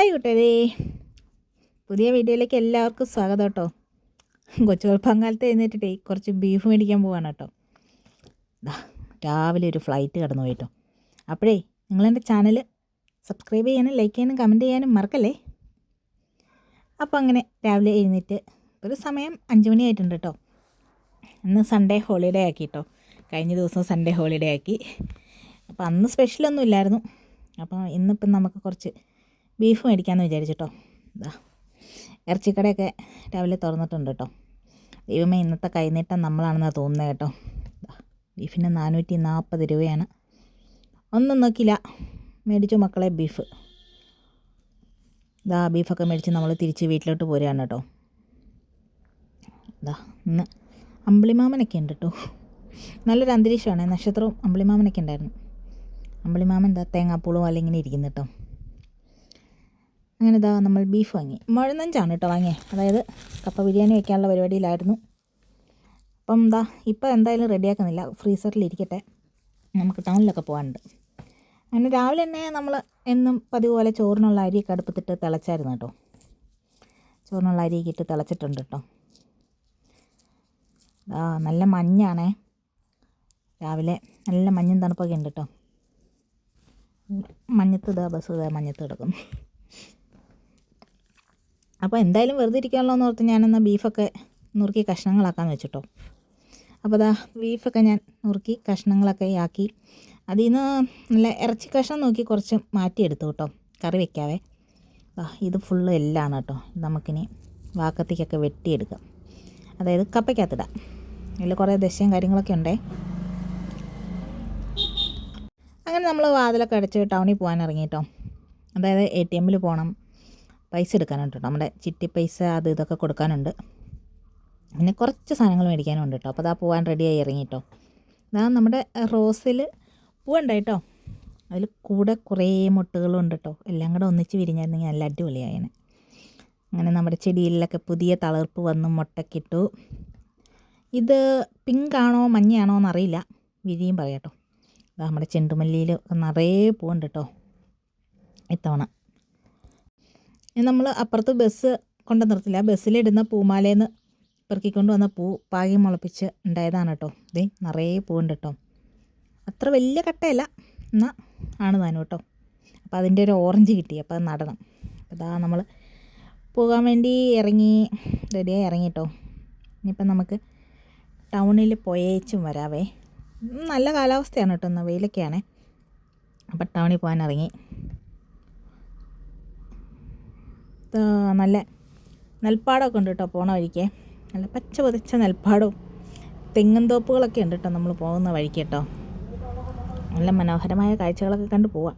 Hi കുട്ടേ പുതിയ വീഡിയോയിലേക്ക് എല്ലാവർക്കും സ്വാഗതം കേട്ടോ. കൊച്ചുകൾ പങ്കാലത്ത് എഴുന്നേറ്റിട്ടേ കുറച്ച് ബീഫ് മേടിക്കാൻ പോവാണ് കേട്ടോ. രാവിലെ ഒരു ഫ്ലൈറ്റ് കടന്നു പോയിട്ടോ. അപ്പോഴേ നിങ്ങളെന്റെ ചാനൽ സബ്സ്ക്രൈബ് ചെയ്യാനും ലൈക്ക് ചെയ്യാനും കമന്റ് ചെയ്യാനും മറക്കല്ലേ? അപ്പോൾ അങ്ങനെ രാവിലെ എഴുന്നേറ്റ് ഒരു സമയം അഞ്ച് മണിയായിട്ടുണ്ട് കേട്ടോ. ഇന്ന് സൺഡേ ഹോളിഡേ ആക്കി കേട്ടോ. കഴിഞ്ഞ ദിവസം സൺഡേ ഹോളിഡേ ആക്കി. അപ്പോൾ അന്ന് സ്പെഷ്യലൊന്നും ഇല്ലായിരുന്നു. അപ്പോൾ ഇന്നിപ്പം നമുക്ക് കുറച്ച് ബീഫ് മേടിക്കാമെന്ന് വിചാരിച്ചിട്ടോ. ഇതാ ഇറച്ചിക്കടയൊക്കെ രാവിലെ തുറന്നിട്ടുണ്ട് കേട്ടോ ദൈവമേ ഇന്നത്തെ കൈനീട്ടം നമ്മളാണെന്നാണ് തോന്നുന്നത് കേട്ടോ. ബീഫിന് നാനൂറ്റി നാൽപ്പത് രൂപയാണ്. ഒന്നും നോക്കില്ല മേടിച്ചു മക്കളെ ബീഫ്. ഇതാ ബീഫൊക്കെ മേടിച്ച് നമ്മൾ തിരിച്ച് വീട്ടിലോട്ട് പോരുകയാണ് കേട്ടോ ഇതാ ഇന്ന് അമ്പിളിമാമനൊക്കെ ഉണ്ട് കേട്ടോ നല്ലൊരു അന്തരീക്ഷമാണ്. നക്ഷത്രവും അമ്പിളിമാമനൊക്കെ ഉണ്ടായിരുന്നു. അമ്പിളിമാമൻ എന്താ തേങ്ങാപ്പൂളും അല്ലെങ്കിൽ ഇരിക്കുന്നു കേട്ടോ അങ്ങനെ ഇതാ നമ്മൾ ബീഫ് വാങ്ങി. മഴനഞ്ചാണ് കേട്ടോ വാങ്ങിയത് അതായത് കപ്പ ബിരിയാണി വെക്കാനുള്ള പരിപാടിയിലായിരുന്നു. അപ്പം എന്താ ഇപ്പം എന്തായാലും റെഡിയാക്കുന്നില്ല ഫ്രീസറിൽ ഇരിക്കട്ടെ. നമുക്ക് ടൗണിലൊക്കെ പോകാനുണ്ട് അങ്ങനെ രാവിലെ തന്നെ നമ്മൾ എന്നും പതിവ് പോലെ ചോറിനുള്ള അരിയൊക്കെ അടുപ്പത്തിട്ട് തിളച്ചായിരുന്നു കേട്ടോ ചോറിനുള്ള അരിയൊക്കെ ഇട്ട് തിളച്ചിട്ടുണ്ട് കേട്ടോ ആ നല്ല മഞ്ഞാണേ. രാവിലെ നല്ല മഞ്ഞും തണുപ്പൊക്കെ ഉണ്ട് കേട്ടോ മഞ്ഞത്ത് ഇതാ ബസ് ഇതാ മഞ്ഞത്ത് കിടക്കും അപ്പോൾ എന്തായാലും വെറുതെ ഇരിക്കാമല്ലോ എന്ന് ഓർത്ത് ഞാനെന്നാൽ ബീഫൊക്കെ നുറുക്കി കഷ്ണങ്ങളാക്കാമെന്ന് വെച്ചിട്ടോ. അപ്പോൾ അതാ ബീഫൊക്കെ ഞാൻ നുറുക്കി കഷ്ണങ്ങളൊക്കെ ആക്കി. അതിൽ നിന്ന് നല്ല ഇറച്ചി കഷ്ണം നോക്കി കുറച്ച് മാറ്റിയെടുത്തു കേട്ടോ കറി വെക്കാവേ. ഇത് ഫുള്ള് എല്ലാണ് കേട്ടോ. നമുക്കിനി വാക്കത്തേക്കൊക്കെ വെട്ടിയെടുക്കാം. അതായത് കപ്പയ്ക്കകത്തിടാം. അതിൽ കുറേ ദശയും കാര്യങ്ങളൊക്കെ ഉണ്ടേ. അങ്ങനെ നമ്മൾ വാതിലൊക്കെ അടച്ച് ടൗണിൽ പോകാൻ ഇറങ്ങി കേട്ടോ. അതായത് എ ടി എമ്മിൽ പോകണം. പൈസ എടുക്കാനുണ്ട് നമ്മുടെ ചിട്ടി പൈസ അത് ഇതൊക്കെ കൊടുക്കാനുണ്ട്. പിന്നെ കുറച്ച് സാധനങ്ങൾ മേടിക്കാനുണ്ട് കേട്ടോ അപ്പോൾ അതാ പോകാൻ റെഡിയായി ഇറങ്ങി കേട്ടോ ഇതാ നമ്മുടെ റോസിൽ പൂവുണ്ടായി കേട്ടോ അതിൽ കൂടെ കുറേ മുട്ടുകളും ഉണ്ട് കേട്ടോ എല്ലാം കൂടെ ഒന്നിച്ച് വിരിഞ്ഞായിരുന്നെങ്കിൽ നല്ല അടിപൊളിയായേനെ. അങ്ങനെ നമ്മുടെ ചെടിയിലൊക്കെ പുതിയ തളിർപ്പ് വന്ന് മുട്ടക്കിട്ടു. ഇത് പിങ്ക് ആണോ മഞ്ഞയാണോ എന്നറിയില്ല. വിരിയും പറയാം കേട്ടോ നമ്മുടെ ചെണ്ടുമല്ലിയിൽ നിറയെ പൂവുണ്ട് കേട്ടോ ഇത്തവണ. നമ്മൾ അപ്പുറത്ത് ബസ് കൊണ്ട് നിർത്തില്ല. ബസ്സിലിടുന്ന പൂമാലയെന്ന് പെറുക്കിക്കൊണ്ട് വന്ന പൂ പാകി മുളപ്പിച്ച് ഉണ്ടായതാണ് കേട്ടോ. ഇതേ നിറയെ പൂവുണ്ട് കേട്ടോ. അത്ര വലിയ കട്ടയല്ല. എന്നാൽ ആണ് താനും കേട്ടോ. അപ്പോൾ അതിന്റെ ഒരു ഓറഞ്ച് കിട്ടി. അപ്പോൾ അത് നടണം. അപ്പോൾ ഇതാ നമ്മൾ പോകാൻ വേണ്ടി ഇറങ്ങി റെഡിയായി ഇറങ്ങി കേട്ടോ. ഇനിയിപ്പം നമുക്ക് ടൗണിൽ പോയേച്ചും വരാവേ. നല്ല കാലാവസ്ഥയാണ് കേട്ടോ ഇന്ന്. വെയിലൊക്കെയാണേ. അപ്പം ടൗണിൽ പോകാൻ ഇറങ്ങി. നല്ല നെൽപ്പാടമൊക്കെ ഉണ്ട് കേട്ടോ പോണ വഴിക്ക്. നല്ല പച്ച പതിച്ച നെൽപ്പാടവും തെങ്ങും തോപ്പുകളൊക്കെ ഉണ്ട് കേട്ടോ നമ്മൾ പോകുന്ന വഴിക്ക് കേട്ടോ. നല്ല മനോഹരമായ കാഴ്ചകളൊക്കെ കണ്ട് പോവാം.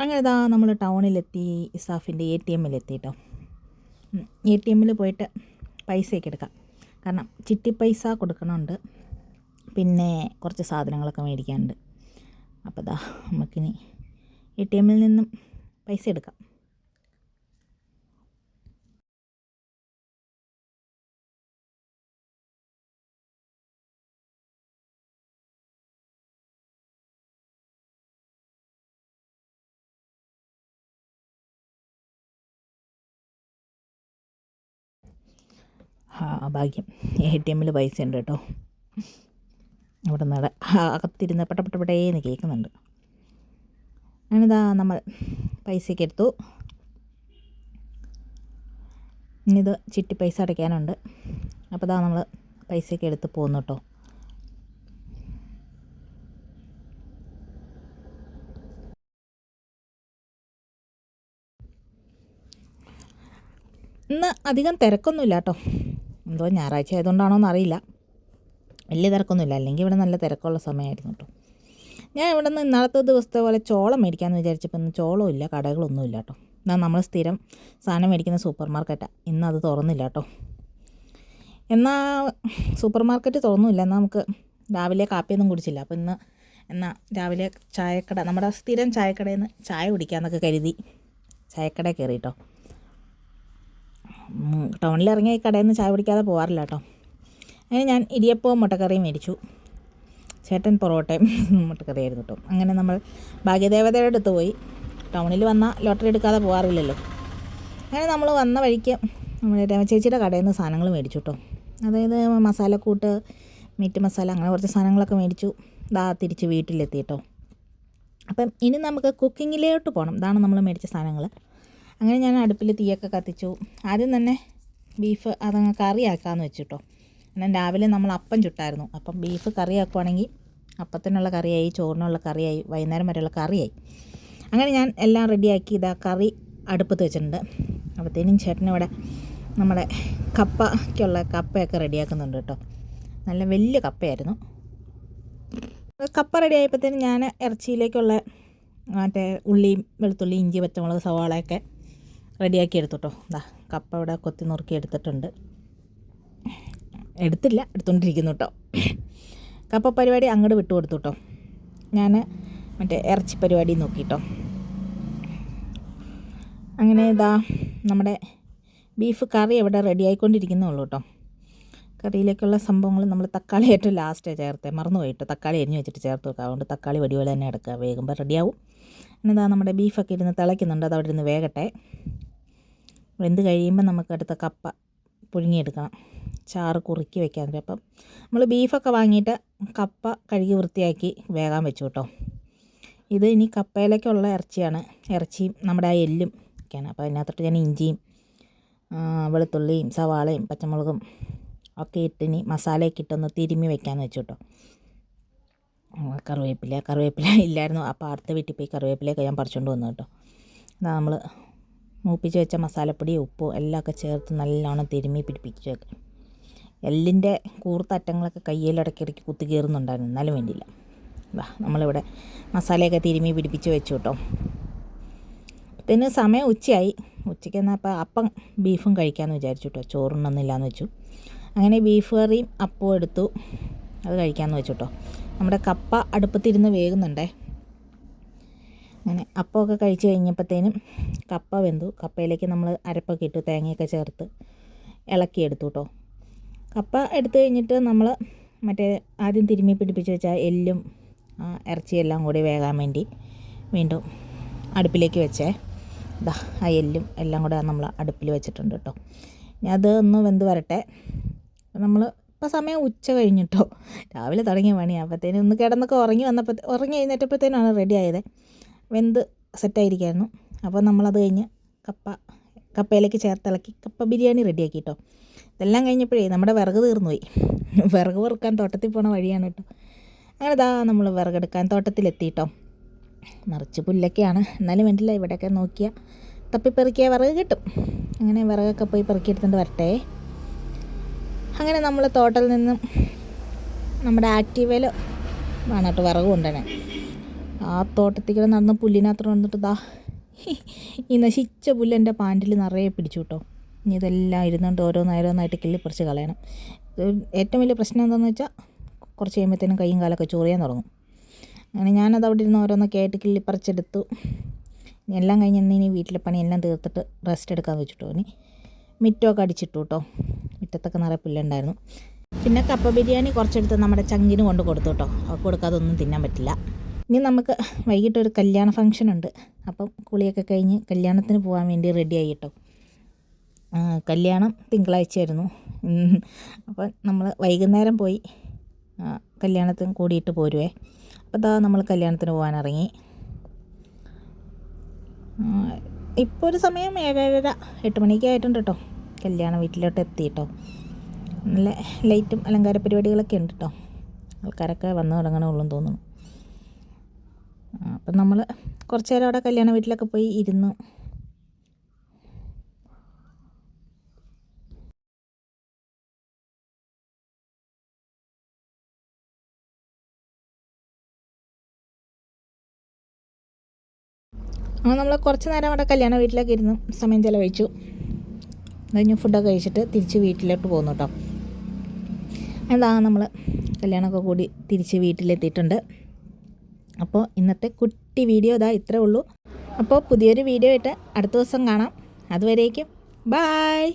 അങ്ങനെ ഇതാ നമ്മൾ ടൗണിലെത്തി ഇസാഫിന്റെ എ ടി എമ്മിലെത്തി കേട്ടോ. എ ടി എമ്മിൽ പോയിട്ട് പൈസയൊക്കെ എടുക്കാം. കാരണം ചിട്ടി പൈസ കൊടുക്കണമുണ്ട് പിന്നെ കുറച്ച് സാധനങ്ങളൊക്കെ മേടിക്കാനുണ്ട്. അപ്പോൾ ദാ നമുക്കിനി എ ടി എമ്മിൽ നിന്നും പൈസ എടുക്കാം. ഭാഗ്യം. എ ടി എമ്മിൽ പൈസ ഉണ്ട് കേട്ടോ. അവിടെ നട അകത്തിരുന്ന് പെട്ടപ്പെട്ടപ്പെട്ടേന്ന് കേൾക്കുന്നുണ്ട്. അങ്ങനെതാ നമ്മൾ പൈസയ്ക്ക് എടുത്തു. ഇത് ചിട്ടി പൈസ അടയ്ക്കാനുണ്ട്. അപ്പോൾ ഇതാ നമ്മൾ പൈസയൊക്കെ എടുത്ത് പോകുന്നു കേട്ടോ ഇന്ന് അധികം തിരക്കൊന്നുമില്ല കേട്ടോ എന്തോ ഞായറാഴ്ച ആയതുകൊണ്ടാണോ എന്നറിയില്ല വലിയ തിരക്കൊന്നുമില്ല. അല്ലെങ്കിൽ ഇവിടെ നല്ല തിരക്കുള്ള സമയമായിരുന്നു കേട്ടോ ഞാൻ ഇവിടെ നിന്ന് ഇന്നലത്തെ ദിവസത്തെ പോലെ ചോളം മേടിക്കാമെന്ന് വിചാരിച്ചപ്പോൾ ഇന്ന് ചോളം ഇല്ല കടകളൊന്നുമില്ല കേട്ടോ എന്നാൽ നമ്മൾ സ്ഥിരം സാധനം മേടിക്കുന്ന സൂപ്പർ മാർക്കറ്റാണ് ഇന്ന് അത് തുറന്നില്ല കേട്ടോ എന്നാൽ സൂപ്പർ മാർക്കറ്റ് തുറന്നില്ല. എന്നാൽ നമുക്ക് രാവിലെ കാപ്പിയൊന്നും കുടിച്ചില്ല. അപ്പോൾ ഇന്ന് എന്നാൽ രാവിലെ ചായക്കട നമ്മുടെ സ്ഥിരം ചായക്കടയിൽ നിന്ന് ചായ കുടിക്കാമെന്നൊക്കെ കരുതി ചായക്കട കയറി കേട്ടോ ടൗണിൽ ഇറങ്ങിയ ഈ കടയിൽ നിന്ന് ചായ കുടിക്കാതെ പോകാറില്ല കേട്ടോ അങ്ങനെ ഞാൻ ഇടിയപ്പവും മുട്ടക്കറിയും മേടിച്ചു. ചേട്ടൻ പൊറോട്ടയും മുട്ടക്കറിയായിരുന്നു കേട്ടോ. അങ്ങനെ നമ്മൾ ഭാഗ്യദേവതയുടെ അടുത്ത് പോയി. ടൗണിൽ വന്നാൽ ലോട്ടറി എടുക്കാതെ പോകാറില്ലല്ലോ. അങ്ങനെ നമ്മൾ വന്ന വഴിക്ക് നമ്മുടെ രമചേച്ചിയുടെ കടയിൽ നിന്ന് സാധനങ്ങൾ മേടിച്ചു കേട്ടോ. അതായത് മസാലക്കൂട്ട് മീറ്റ് മസാല അങ്ങനെ കുറച്ച് സാധനങ്ങളൊക്കെ മേടിച്ചു. ദാ തിരിച്ച് വീട്ടിലെത്തി കേട്ടോ. അപ്പം ഇനി നമുക്ക് കുക്കിങ്ങിലോട്ട് പോകണം. ഇതാണ് നമ്മൾ മേടിച്ച സാധനങ്ങൾ. അങ്ങനെ ഞാൻ അടുപ്പിൽ തീയൊക്കെ കത്തിച്ചു. ആദ്യം തന്നെ ബീഫ് അതങ്ങ് കറിയാക്കാമെന്ന് വെച്ചു കേട്ടോ. എന്നാൽ രാവിലെ നമ്മൾ അപ്പം ചുട്ടായിരുന്നു. അപ്പം ബീഫ് കറി കറിയാക്കുവാണെങ്കിൽ അപ്പത്തിനുള്ള കറിയായി ചോറിനുള്ള കറിയായി വൈകുന്നേരം വരെയുള്ള കറിയായി. അങ്ങനെ ഞാൻ എല്ലാം റെഡിയാക്കി ഇതാ കറി അടുപ്പത്ത് വെച്ചിട്ടുണ്ട്. അപ്പോഴത്തേനും ചേട്ടനിവിടെ നമ്മുടെ കപ്പയ്ക്കുള്ള കപ്പയൊക്കെ റെഡിയാക്കുന്നുണ്ട് കേട്ടോ. നല്ല വലിയ കപ്പയായിരുന്നു. കപ്പ റെഡി ആയപ്പോഴത്തേനും ഞാൻ ഇറച്ചിയിലേക്കുള്ള മറ്റേ ഉള്ളിയും വെളുത്തുള്ളി ഇഞ്ചി പച്ചമുളക് സവാളയൊക്കെ റെഡിയാക്കി എടുത്തു കേട്ടോ. ഇതാ കപ്പ ഇവിടെ കൊത്തി നുറുക്കി എടുത്തിട്ടുണ്ട്. എടുത്തില്ല എടുത്തുകൊണ്ടിരിക്കുന്നു കേട്ടോ കപ്പ പരിപാടി അങ്ങോട്ട് വിട്ടു കൊടുത്തു കേട്ടോ ഞാൻ മറ്റേ ഇറച്ചി പരിപാടി നോക്കി കേട്ടോ അങ്ങനെ ഇതാ നമ്മുടെ ബീഫ് കറി ഇവിടെ റെഡി ആയിക്കൊണ്ടിരിക്കുന്നുള്ളൂ കേട്ടോ കറിയിലേക്കുള്ള സംഭവങ്ങൾ നമ്മൾ തക്കാളി ഏറ്റവും ലാസ്റ്റ് ചേർത്ത്. മറന്നു പോയിട്ട് തക്കാളി എരിഞ്ഞ് വെച്ചിട്ട് ചേർത്ത് വെക്കുക അതുകൊണ്ട് തക്കാളി വടിപോലെ തന്നെ എടുക്കുക വേകുമ്പോൾ റെഡിയാവും എന്നതാ നമ്മുടെ ബീഫൊക്കെ ഇരുന്ന് തിളയ്ക്കുന്നുണ്ട്. അത് അവിടെ ഇരുന്ന് വേകട്ടെ. വെന്ത് കഴിയുമ്പോൾ നമുക്ക് അടുത്ത കപ്പ പുഴുങ്ങിയെടുക്കണം. ചാറ് കുറുക്കി വെക്കാൻ അപ്പം നമ്മൾ ബീഫൊക്കെ വാങ്ങിയിട്ട് കപ്പ കഴുകി വൃത്തിയാക്കി വേകാൻ വെച്ചു കേട്ടോ. ഇത് ഇനി കപ്പയിലേക്കുള്ള ഇറച്ചിയാണ്. ഇറച്ചിയും നമ്മുടെ ആ എല്ലും ഒക്കെയാണ്. അപ്പോൾ അതിനകത്തോട്ട് ഞാൻ ഇഞ്ചിയും വെളുത്തുള്ളിയും സവാളയും പച്ചമുളകും ഒക്കെ ഇട്ടിനി മസാലയൊക്കെ ഇട്ടൊന്ന് തിരുമ്മി വെക്കാമെന്ന് വെച്ചു കേട്ടോ. കറിവേപ്പില. കറിവേപ്പില ഇല്ലായിരുന്നു. അപ്പോൾ അടുത്ത വീട്ടിൽ പോയി കറിവേപ്പിലയൊക്കെ ഞാൻ പറിച്ചുകൊണ്ട് വന്നു കേട്ടോ. അതാ നമ്മൾ മൂപ്പിച്ച് വെച്ച മസാലപ്പൊടി ഉപ്പും എല്ലാം ഒക്കെ ചേർത്ത് നല്ലോണം തിരുമ്മി പിടിപ്പിച്ച് വെക്കാം. എല്ലിന്റെ കൂർത്തറ്റങ്ങളൊക്കെ കയ്യിൽ ഇടയ്ക്കിടയ്ക്ക് കുത്തി കയറുന്നുണ്ടായിരുന്നു. എന്നാലും വേണ്ടിയില്ല. വാ നമ്മളിവിടെ മസാലയൊക്കെ തിരുമ്മി പിടിപ്പിച്ച് വെച്ചു കേട്ടോ. പിന്നെ സമയം ഉച്ചയായി. ഉച്ചയ്ക്ക് എന്നാൽ അപ്പോൾ അപ്പം ബീഫും കഴിക്കാമെന്ന് വിചാരിച്ചു കേട്ടോ. ചോറുണ്ണൊന്നുമില്ലാന്ന് വെച്ചു. അങ്ങനെ ബീഫ് കറിയും അപ്പവും എടുത്തു. അത് കഴിക്കാമെന്ന് വെച്ചു കേട്ടോ. നമ്മുടെ കപ്പ അടുപ്പത്തിരുന്ന് വേകുന്നുണ്ടേ. അങ്ങനെ അപ്പമൊക്കെ കഴിച്ച് കഴിഞ്ഞപ്പോഴത്തേനും കപ്പ വെന്തു. കപ്പയിലേക്ക് നമ്മൾ അരപ്പൊക്കെ ഇട്ടു തേങ്ങയൊക്കെ ചേർത്ത് ഇളക്കിയെടുത്തു കേട്ടോ കപ്പ എടുത്തു കഴിഞ്ഞിട്ട് നമ്മൾ മറ്റേ ആദ്യം തിരുമ്മി പിടിപ്പിച്ച് വെച്ച എല്ലും ഇറച്ചിയെല്ലാം കൂടി വേകാൻ വേണ്ടി വീണ്ടും അടുപ്പിലേക്ക് വെച്ചേ. ഇതാ ആ എല്ലും എല്ലാം കൂടെ നമ്മൾ അടുപ്പിൽ വെച്ചിട്ടുണ്ട് കേട്ടോ. ഞാൻ അത് ഒന്ന് വെന്ത് വരട്ടെ. നമ്മൾ ഇപ്പോൾ സമയം ഉച്ച കഴിഞ്ഞിട്ടോ രാവിലെ തുടങ്ങിയ പണിയാണ് അപ്പോഴത്തേനും ഒന്ന് കിടന്നൊക്കെ ഉറങ്ങി വന്നപ്പോൾ ഉറങ്ങി എഴുന്നേറ്റപ്പോഴത്തേനാണ് റെഡി ആയത്. വെന്ത് സെറ്റായിരിക്കായിരുന്നു. അപ്പോൾ നമ്മളത് കഴിഞ്ഞ് കപ്പ കപ്പയിലേക്ക് ചേർത്തിളക്കി കപ്പ ബിരിയാണി റെഡിയാക്കി കേട്ടോ. ഇതെല്ലാം കഴിഞ്ഞപ്പോഴേ നമ്മുടെ വിറക് തീർന്നുപോയി. വിറക് വറുക്കാൻ തോട്ടത്തിൽ പോണ വഴിയാണ് കേട്ടോ. അങ്ങനെ ഇതാ നമ്മൾ വിറകെടുക്കാൻ തോട്ടത്തിലെത്തി കേട്ടോ. നിറച്ച് പുല്ലൊക്കെയാണ്. എന്നാലും വേണ്ടില്ല ഇവിടെയൊക്കെ നോക്കിയാൽ തപ്പിപ്പെറുക്കിയ വിറക് കിട്ടും. അങ്ങനെ വിറകൊക്കെ പോയി പെറുക്കിയെടുത്തുകൊണ്ട് വരട്ടെ. അങ്ങനെ നമ്മൾ തോട്ടത്തിൽ നിന്നും നമ്മുടെ ആക്റ്റീവയിൽ ആണ് കേട്ടോ വിറക് കൊണ്ടുവരണേ ആ തോട്ടത്തിൽ നടന്ന പുല്ലിനകത്ത് വന്നിട്ട് ദാ ഈ നശിച്ച പുല്ല് എന്റെ പാന്റിൽ നിറയെ പിടിച്ചു കേട്ടോ ഇനി ഇതെല്ലാം ഇരുന്നുകൊണ്ട് ഓരോന്നോരോന്നായിട്ട് കിള്ളി പറിച്ച് കളയണം ഏറ്റവും വലിയ പ്രശ്നം എന്താണെന്ന് വെച്ചാൽ കുറച്ച് കഴിയുമ്പോഴത്തേനും കൈയും കാലൊക്കെ ചൊറിയാൻ തുടങ്ങും. അങ്ങനെ ഞാനത് അവിടെ ഇരുന്ന് ഓരോന്നൊക്കെ ആയിട്ട് കിള്ളി പറിച്ചെടുത്തു എല്ലാം കഴിഞ്ഞ് ഇനി വീട്ടിലെ പണിയെല്ലാം തീർത്തിട്ട് റെസ്റ്റ് എടുക്കാൻ വെച്ചിട്ടു ഇനി. മിറ്റമൊക്കെ അടിച്ചിട്ടു കേട്ടോ മുറ്റത്തൊക്കെ നിറയെ പുല്ലുണ്ടായിരുന്നു. പിന്നെ കപ്പ ബിരിയാണി കുറച്ചെടുത്ത് നമ്മുടെ ചങ്കിന് കൊണ്ട് കൊടുത്തു കേട്ടോ. അവർക്ക് കൊടുക്കാതെ ഒന്നും തിന്നാൻ പറ്റില്ല. ഇനി നമുക്ക് വൈകിട്ട് ഒരു കല്യാണ ഫംഗ്ഷൻ ഉണ്ട്. അപ്പം കുളിയൊക്കെ കഴിഞ്ഞ് കല്യാണത്തിന് പോകാൻ വേണ്ടി റെഡിയായി കേട്ടോ കല്യാണം തിങ്കളാഴ്ചയായിരുന്നു അപ്പം നമ്മൾ വൈകുന്നേരം പോയി കല്യാണത്തിന് കൂടിയിട്ട് പോരുവേ. അപ്പോൾ ദാ നമ്മൾ കല്യാണത്തിന് പോകാൻ ഇറങ്ങി. ഇപ്പോൾ ഒരു സമയം ഏഴര എട്ട് മണിക്ക് ആയിട്ടുണ്ട് കേട്ടോ കല്യാണ വീട്ടിലോട്ട് എത്തി കേട്ടോ നല്ല ലൈറ്റും അലങ്കാര പരിപാടികളൊക്കെ ഉണ്ട് കേട്ടോ ആൾക്കാരൊക്കെ വന്നു തുടങ്ങണമുള്ളൂ തോന്നുന്നു. അപ്പം നമ്മൾ കുറച്ച് നേരം അവിടെ കല്യാണ വീട്ടിലൊക്കെ പോയി ഇരുന്നു. അങ്ങനെ നമ്മൾ കുറച്ച് നേരം അവിടെ കല്യാണ വീട്ടിലൊക്കെ ഇരുന്നു സമയം ചിലവഴിച്ചു. കഴിഞ്ഞ് ഫുഡൊക്കെ കഴിച്ചിട്ട് തിരിച്ച് വീട്ടിലോട്ട് പോകുന്നു കേട്ടോ. എന്താ നമ്മൾ കല്യാണമൊക്കെ കൂടി തിരിച്ച് വീട്ടിലെത്തിയിട്ടുണ്ട്. അപ്പോൾ ഇന്നത്തെ കുട്ടി വീഡിയോ ഇതാ ഇത്രേ ഉള്ളൂ. അപ്പോൾ പുതിയൊരു വീഡിയോ ആയിട്ട് അടുത്ത ദിവസം കാണാം. അതുവരേക്കും ബായ്